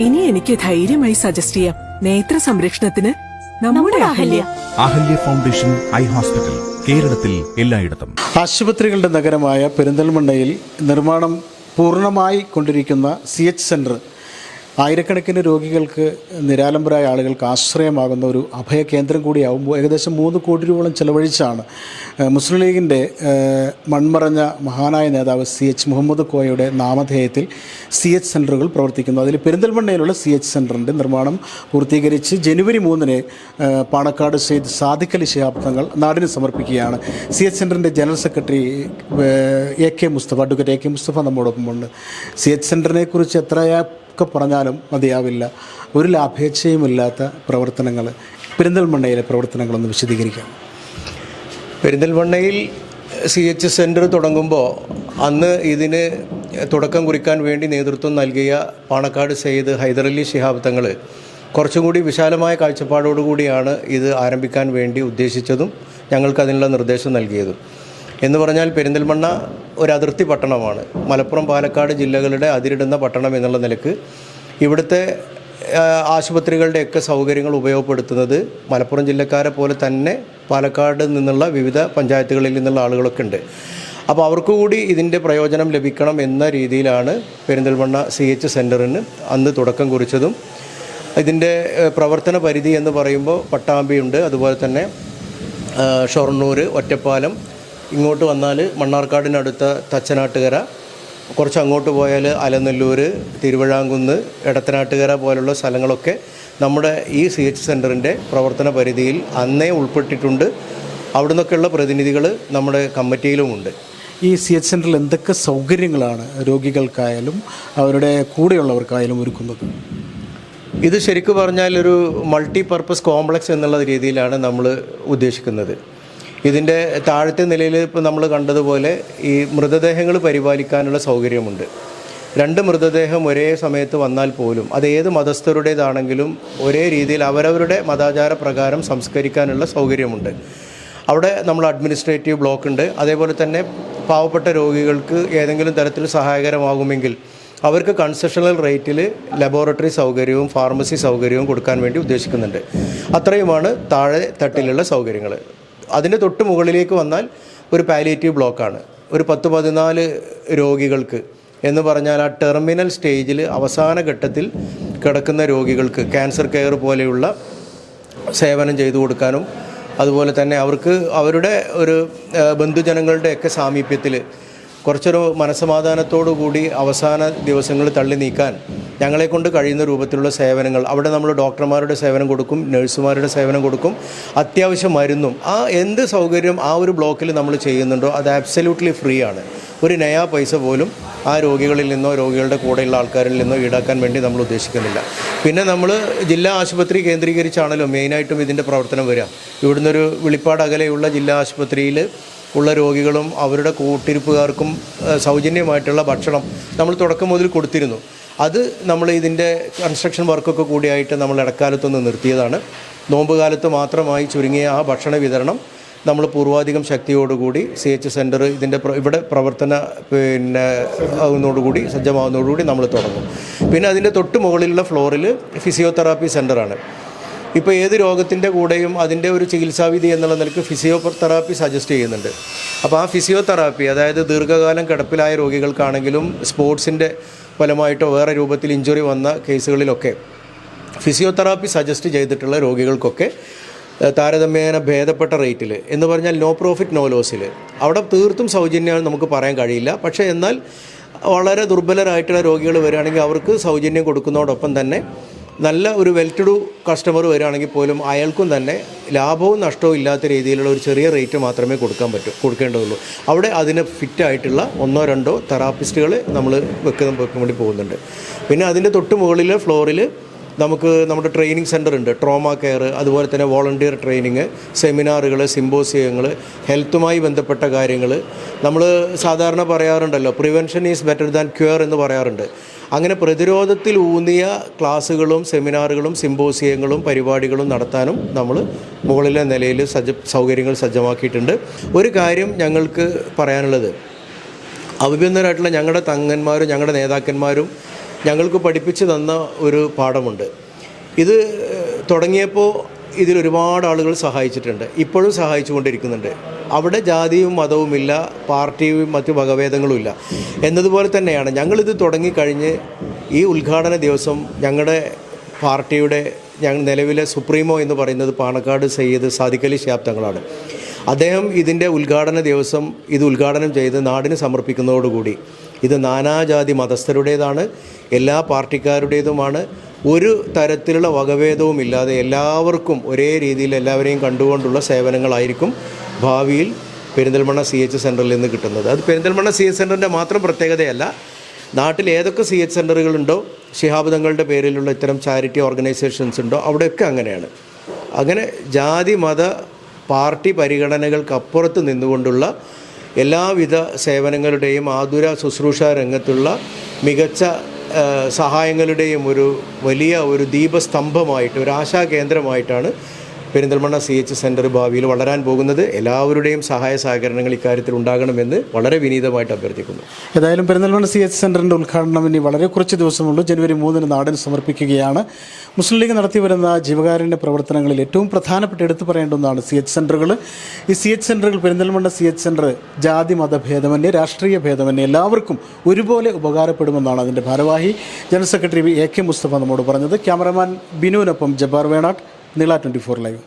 ഇനി എനിക്ക് ധൈര്യമായി സജസ്റ്റ് ചെയ്യാം. നേത്ര സംരക്ഷണത്തിന് നമ്മുടെ Ahalya. Ahalya. Foundation eye hospital കേരളത്തിൽ എല്ലായിടത്തും. ആശുപത്രികളുടെ നഗരമായ പെരിന്തൽമണ്ണയിൽ നിർമ്മാണം പൂർണമായി കൊണ്ടിരിക്കുന്ന സി എച്ച് സെന്റർ ആയിരക്കണക്കിന് രോഗികൾക്ക് നിരാലംബരായ ആളുകൾക്ക് ആശ്രയമാകുന്ന ഒരു അഭയ കേന്ദ്രം കൂടിയാവുമ്പോൾ ഏകദേശം മൂന്ന് കോടി രൂപയോളം ചെലവഴിച്ചാണ് മുസ്ലിം ലീഗിന്റെ മൺമറഞ്ഞ മഹാനായ നേതാവ് സി എച്ച് മുഹമ്മദ് കോയയുടെ നാമധേയത്തിൽ സി എച്ച് സെന്ററുകൾ പ്രവർത്തിക്കുന്നു. അതിൽ പെരിന്തൽമണ്ണയിലുള്ള സി എച്ച് സെന്ററിന്റെ നിർമ്മാണം പൂർത്തീകരിച്ച് ജനുവരി മൂന്നിന് പാണക്കാട് സെയ്ദ് സാദിഖലി ശിഹാബ് തങ്ങൾ നാടിന് സമർപ്പിക്കുകയാണ്. സി എച്ച് സെന്ററിന്റെ general secretary A K Mustafa advocate A K Mustafa നമ്മോടൊപ്പമുണ്ട്. C H സെന്ററിനെ കുറിച്ച് എത്രയൊക്കെ പറഞ്ഞാലും മതിയാവില്ല. ഒരു ലാഭേച്ഛയുമില്ലാത്ത പ്രവർത്തനങ്ങൾ പെരിന്തൽമണ്ണയിലെ പ്രവർത്തനങ്ങളൊന്ന് വിശദീകരിക്കാം. പെരിന്തൽമണ്ണയിൽ സി എച്ച് സെന്റർ തുടങ്ങുമ്പോൾ അന്ന് ഇതിന് തുടക്കം കുറിക്കാൻ വേണ്ടി നേതൃത്വം നൽകിയ പാണക്കാട് സെയ്ദ് ഹൈദരലി ശിഹാബ് തങ്ങൾ കുറച്ചും കൂടി വിശാലമായ കാഴ്ചപ്പാടോടുകൂടിയാണ് ഇത് ആരംഭിക്കാൻ വേണ്ടി ഉദ്ദേശിച്ചതും ഞങ്ങൾക്ക് അതിനുള്ള നിർദ്ദേശം നൽകിയതും. എന്ന് പറഞ്ഞാൽ പെരിന്തൽമണ്ണ ഒരു അതിർത്തി പട്ടണമാണ്. മലപ്പുറം പാലക്കാട് ജില്ലകളുടെ അതിരിടുന്ന പട്ടണം എന്നുള്ള നിലയ്ക്ക് ഇവിടുത്തെ ആശുപത്രികളുടെയൊക്കെ സൗകര്യങ്ങൾ ഉപയോഗപ്പെടുത്തുന്നത് മലപ്പുറം ജില്ലക്കാരെ പോലെ തന്നെ പാലക്കാട് നിന്നുള്ള വിവിധ പഞ്ചായത്തുകളിൽ നിന്നുള്ള ആളുകളൊക്കെ ഉണ്ട്. അപ്പോൾ അവർക്ക് കൂടി ഇതിന്റെ പ്രയോജനം ലഭിക്കണം എന്ന രീതിയിലാണ് പെരിന്തൽമണ്ണ സി എച്ച് സെന്ററിന് അന്ന് തുടക്കം കുറിച്ചതും. ഇതിന്റെ പ്രവർത്തന പരിധി എന്ന് പറയുമ്പോൾ പട്ടാമ്പിയുണ്ട്. അതുപോലെ തന്നെ ഷൊർണൂർ ഒറ്റപ്പാലം ഇങ്ങോട്ട് വന്നാൽ മണ്ണാർക്കാടിനടുത്ത തച്ചനാട്ടുകര കുറച്ച് അങ്ങോട്ട് പോയാൽ അലനല്ലൂർ തിരുവിഴാങ്കുന്ന് എടത്തനാട്ടുകര പോലുള്ള സ്ഥലങ്ങളൊക്കെ നമ്മുടെ ഈ സി എച്ച് സെന്ററിന്റെ പ്രവർത്തന പരിധിയിൽ അന്നേ ഉൾപ്പെട്ടിട്ടുണ്ട്. അവിടെ നിന്നൊക്കെയുള്ള പ്രതിനിധികൾ നമ്മുടെ കമ്മിറ്റിയിലുമുണ്ട്. ഈ സി എച്ച് സെന്ററിൽ എന്തൊക്കെ സൗകര്യങ്ങളാണ് രോഗികൾക്കായാലും അവരുടെ കൂടെയുള്ളവർക്കായാലും ഒരുക്കുന്നത്? ഇത് ശരിക്കും പറഞ്ഞാൽ ഒരു മൾട്ടി പർപ്പസ് കോംപ്ലക്സ് എന്നുള്ള രീതിയിലാണ് നമ്മൾ ഉദ്ദേശിക്കുന്നത്. ഇതിന്റെ താഴത്തെ നിലയിൽ ഇപ്പോൾ നമ്മൾ കണ്ടതുപോലെ ഈ മൃതദേഹങ്ങൾ പരിപാലിക്കാനുള്ള സൗകര്യമുണ്ട്. രണ്ട് മൃതദേഹം ഒരേ സമയത്ത് വന്നാൽ പോലും അത് ഏത് മതസ്ഥരുടേതാണെങ്കിലും ഒരേ രീതിയിൽ അവരവരുടെ മതാചാര പ്രകാരം സംസ്കരിക്കാനുള്ള സൗകര്യമുണ്ട്. അവിടെ നമ്മൾ അഡ്മിനിസ്ട്രേറ്റീവ് ബ്ലോക്ക് ഉണ്ട്. അതേപോലെ തന്നെ പാവപ്പെട്ട രോഗികൾക്ക് ഏതെങ്കിലും തരത്തിൽ സഹായകരമാകുമെങ്കിൽ അവർക്ക് കൺസെഷണൽ റേറ്റിൽ ലബോറട്ടറി സൗകര്യവും ഫാർമസി സൗകര്യവും കൊടുക്കാൻ വേണ്ടി ഉദ്ദേശിക്കുന്നുണ്ട്. അത്രയുമാണ് താഴെ തട്ടിലുള്ള സൗകര്യങ്ങൾ അതിന്റെ തൊട്ട് മുകളിലേക്ക് വന്നാൽ ഒരു പാലിയേറ്റീവ് ബ്ലോക്കാണ് ഒരു പത്ത് പതിനാല് രോഗികൾക്ക് എന്ന് പറഞ്ഞാൽ ആ ടെർമിനൽ സ്റ്റേജിൽ അവസാന ഘട്ടത്തിൽ കിടക്കുന്ന രോഗികൾക്ക് ക്യാൻസർ കെയർ പോലെയുള്ള സേവനം ചെയ്തു കൊടുക്കാനും അതുപോലെ തന്നെ അവർക്ക് അവരുടെ ഒരു ബന്ധുജനങ്ങളുടെയൊക്കെ സാമീപ്യത്തിൽ കുറച്ചൊരു മനസ്സമാധാനത്തോടു കൂടി അവസാന ദിവസങ്ങൾ തള്ളി നീക്കാൻ ഞങ്ങളെ കൊണ്ട് കഴിയുന്ന രൂപത്തിലുള്ള സേവനങ്ങൾ. അവിടെ നമ്മൾ ഡോക്ടർമാരുടെ സേവനം കൊടുക്കും നഴ്സുമാരുടെ സേവനം കൊടുക്കും. അത്യാവശ്യം മരുന്നും. ആ എന്ത് സൗകര്യം ആ ഒരു ബ്ലോക്കിൽ നമ്മൾ ചെയ്യുന്നുണ്ടോ അത് ആബ്സല്യൂട്ട്ലി ഫ്രീ ആണ്. ഒരു നയാ പൈസ പോലും ആ രോഗികളിൽ നിന്നോ രോഗികളുടെ കൂടെയുള്ള ആൾക്കാരിൽ നിന്നോ ഈടാക്കാൻ വേണ്ടി നമ്മൾ ഉദ്ദേശിക്കുന്നില്ല. പിന്നെ നമ്മൾ ജില്ലാ ആശുപത്രി കേന്ദ്രീകരിച്ചാണല്ലോ മെയിനായിട്ടും ഇതിന്റെ പ്രവർത്തനം വരിക. ഇവിടുന്ന് ഒരു വിളിപ്പാട് അകലെയുള്ള ജില്ലാ ആശുപത്രിയിൽ ഉള്ള രോഗികളും അവരുടെ കൂട്ടിരിപ്പുകാർക്കും സൗജന്യമായിട്ടുള്ള ഭക്ഷണം നമ്മൾ തുടക്കം മുതൽ കൊടുത്തിരുന്നു. അത് നമ്മൾ ഇതിന്റെ കൺസ്ട്രക്ഷൻ വർക്കൊക്കെ കൂടിയായിട്ട് നമ്മൾ ഇടക്കാലത്തൊന്ന് നിർത്തിയതാണ്. നോമ്പ് കാലത്ത് മാത്രമായി ചുരുങ്ങിയ ആ ഭക്ഷണ വിതരണം നമ്മൾ പൂർവാധികം ശക്തിയോടുകൂടി സി എച്ച് സെന്റർ ഇതിന്റെ ഇവിടെ പ്രവർത്തന പിന്നെ ആകുന്നതോടുകൂടി സജ്ജമാകുന്നതോടുകൂടി നമ്മൾ തുടങ്ങും. പിന്നെ അതിന്റെ തൊട്ട് മുകളിലുള്ള ഫ്ലോറിൽ ഫിസിയോതെറാപ്പി സെന്ററാണ് ഇപ്പോൾ ഏത് രോഗത്തിന്റെ കൂടെയും അതിന്റെ ഒരു ചികിത്സാവിധി എന്നുള്ള നിലയ്ക്ക് ഫിസിയോതെറാപ്പി സജസ്റ്റ് ചെയ്യുന്നുണ്ട്. അപ്പോൾ ആ ഫിസിയോതെറാപ്പി അതായത് ദീർഘകാലം കിടപ്പിലായ രോഗികൾക്കാണെങ്കിലും സ്പോർട്സിന്റെ ഫലമായിട്ടോ വേറെ രൂപത്തിൽ ഇഞ്ചുറി വന്ന കേസുകളിലൊക്കെ ഫിസിയോതെറാപ്പി സജസ്റ്റ് ചെയ്തിട്ടുള്ള രോഗികൾക്കൊക്കെ താരതമ്യേന ഭേദപ്പെട്ട റേറ്റിൽ എന്ന് പറഞ്ഞാൽ നോ പ്രോഫിറ്റ് നോ ലോസിൽ അവിടെ തീർത്തും സൗജന്യമാണ് നമുക്ക് പറയാൻ കഴിയില്ല. പക്ഷേ എന്നാൽ വളരെ ദുർബലരായിട്ടുള്ള രോഗികൾ വരികയാണെങ്കിൽ അവർക്ക് സൗജന്യം കൊടുക്കുന്നതോടൊപ്പം തന്നെ നല്ല ഒരു വെൽ ടു ഡു കസ്റ്റമർ വരികയാണെങ്കിൽ പോലും അയാൾക്കും തന്നെ ലാഭവും നഷ്ടവും ഇല്ലാത്ത രീതിയിലുള്ള ഒരു ചെറിയ റേറ്റ് മാത്രമേ കൊടുക്കാൻ പറ്റൂ കൊടുക്കേണ്ടതുള്ളൂ. അവിടെ അതിന് ഫിറ്റായിട്ടുള്ള ഒന്നോ രണ്ടോ തെറാപ്പിസ്റ്റുകൾ നമ്മൾ വെക്കുന്ന വെക്കാൻ വേണ്ടി പോകുന്നുണ്ട്. പിന്നെ അതിന്റെ തൊട്ട് മുകളിൽ ഫ്ലോറിൽ നമുക്ക് നമ്മുടെ ട്രെയിനിങ് സെന്റർ ഉണ്ട്. ട്രോമ കെയർ അതുപോലെ തന്നെ വോളണ്ടിയർ ട്രെയിനിങ് സെമിനാറുകൾ സിമ്പോസിയങ്ങൾ ഹെൽത്തുമായി ബന്ധപ്പെട്ട കാര്യങ്ങൾ. നമ്മൾ സാധാരണ പറയാറുണ്ടല്ലോ prevention is better than cure എന്ന് പറയാറുണ്ട്. അങ്ങനെ പ്രതിരോധത്തിൽ ഊന്നിയ ക്ലാസ്സുകളും സെമിനാറുകളും സിമ്പോസിയങ്ങളും പരിപാടികളും നടത്താനും നമ്മൾ മുകളിലെ നിലയിൽ സജ്ജ സൗകര്യങ്ങൾ സജ്ജമാക്കിയിട്ടുണ്ട്. ഒരു കാര്യം ഞങ്ങൾക്ക് പറയാനുള്ളത്. അഭിബന്ധരായിട്ടുള്ള ഞങ്ങളുടെ തങ്ങന്മാരും ഞങ്ങളുടെ നേതാക്കന്മാരും ഞങ്ങൾക്ക് പഠിപ്പിച്ചു തന്ന ഒരു പാഠമുണ്ട്. ഇത് തുടങ്ങിയപ്പോൾ ഇതിൽ ഒരുപാട് ആളുകൾ സഹായിച്ചിട്ടുണ്ട്. ഇപ്പോഴും സഹായിച്ചുകൊണ്ടിരിക്കുന്നുണ്ട്. അവിടെ ജാതിയും മതവുമില്ല പാർട്ടിയും മറ്റു വകഭേദങ്ങളും ഇല്ല. എന്നതുപോലെ തന്നെയാണ് ഞങ്ങളിത് തുടങ്ങിക്കഴിഞ്ഞ് ഈ ഉദ്ഘാടന ദിവസം ഞങ്ങളുടെ പാർട്ടിയുടെ ഞങ്ങൾ നിലവിലെ സുപ്രീമോ എന്ന് പറയുന്നത് പാണക്കാട് സയ്യിദ് സാദിഖലി ശിഹാബ് തങ്ങളാണ്. അദ്ദേഹം ഇതിന്റെ ഉദ്ഘാടന ദിവസം ഇത് ഉദ്ഘാടനം ചെയ്ത് നാടിന് സമർപ്പിക്കുന്നതോടുകൂടി ഇത് നാനാജാതി മതസ്ഥരുടേതാണ് എല്ലാ പാർട്ടിക്കാരുടേതുമാണ് ഒരു തരത്തിലുള്ള വകഭേദവും ഇല്ലാതെ എല്ലാവർക്കും ഒരേ രീതിയിൽ എല്ലാവരെയും കണ്ടുകൊണ്ടുള്ള സേവനങ്ങളായിരിക്കും ഭാവിയിൽ പെരിന്തൽമണ്ണ സി എച്ച് സെന്ററിൽ നിന്ന് കിട്ടുന്നത്. അത് പെരിന്തൽമണ്ണ സി എച്ച് സെന്ററിന്റെ മാത്രം പ്രത്യേകതയല്ല നാട്ടിൽ ഏതൊക്കെ സി എച്ച് സെന്ററുകളുണ്ടോ ശിഹാബുദങ്ങളുടെ പേരിലുള്ള ഇത്തരം ചാരിറ്റി ഓർഗനൈസേഷൻസ് ഉണ്ടോ അവിടെയൊക്കെ അങ്ങനെയാണ്. അങ്ങനെ ജാതി മത പാർട്ടി പരിഗണനകൾക്കപ്പുറത്ത് നിന്നുകൊണ്ടുള്ള എല്ലാവിധ സേവനങ്ങളുടെയും ആതുര ശുശ്രൂഷ രംഗത്തുള്ള മികച്ച സഹായങ്ങളുടെയും ഒരു വലിയ ഒരു ദീപസ്തംഭമായിട്ട് ഒരു ആശാ കേന്ദ്രമായിട്ടാണ് പെരിന്തൽമണ്ണ സി എച്ച് സെന്റർ ഭാവിയിൽ വളരാൻ പോകുന്നത് എല്ലാവരുടെയും സഹായ സഹകരണങ്ങൾ ഇക്കാര്യത്തിൽ ഉണ്ടാകണമെന്ന് വളരെ വിനീതമായിട്ട് അഭ്യർത്ഥിക്കുന്നു. ഏതായാലും പെരിന്തൽമണ്ണ സി എച്ച് സെന്ററിന്റെ ഉദ്ഘാടനം ഇനി വളരെ കുറച്ച് ദിവസമുള്ളൂ ജനുവരി മൂന്നിന് നാടിന് സമർപ്പിക്കുകയാണ്. മുസ്ലിം ലീഗ് നടത്തി വരുന്ന ജീവകാരുണ്യ പ്രവർത്തനങ്ങളിൽ ഏറ്റവും പ്രധാനപ്പെട്ട എടുത്തു പറയേണ്ട ഒന്നാണ് സി എച്ച് സെന്ററുകൾ ഈ സി എച്ച് സെന്ററുകൾ പെരിന്തൽമണ്ണ സി എച്ച് സെന്റർ ജാതി മത ഭേദമന്യേ രാഷ്ട്രീയ ഭേദമന്യേ എല്ലാവർക്കും ഒരുപോലെ ഉപകാരപ്പെടുമെന്നാണ് അതിന്റെ ഭാരവാഹി. General secretary A K Mustafa നമ്മോട് പറഞ്ഞത്. ക്യാമറമാൻ ബിനുവിനൊപ്പം ജബ്ബാർ വേണാട്ട്. നീള ട്വന്റി ഫോർ ലൈവ്.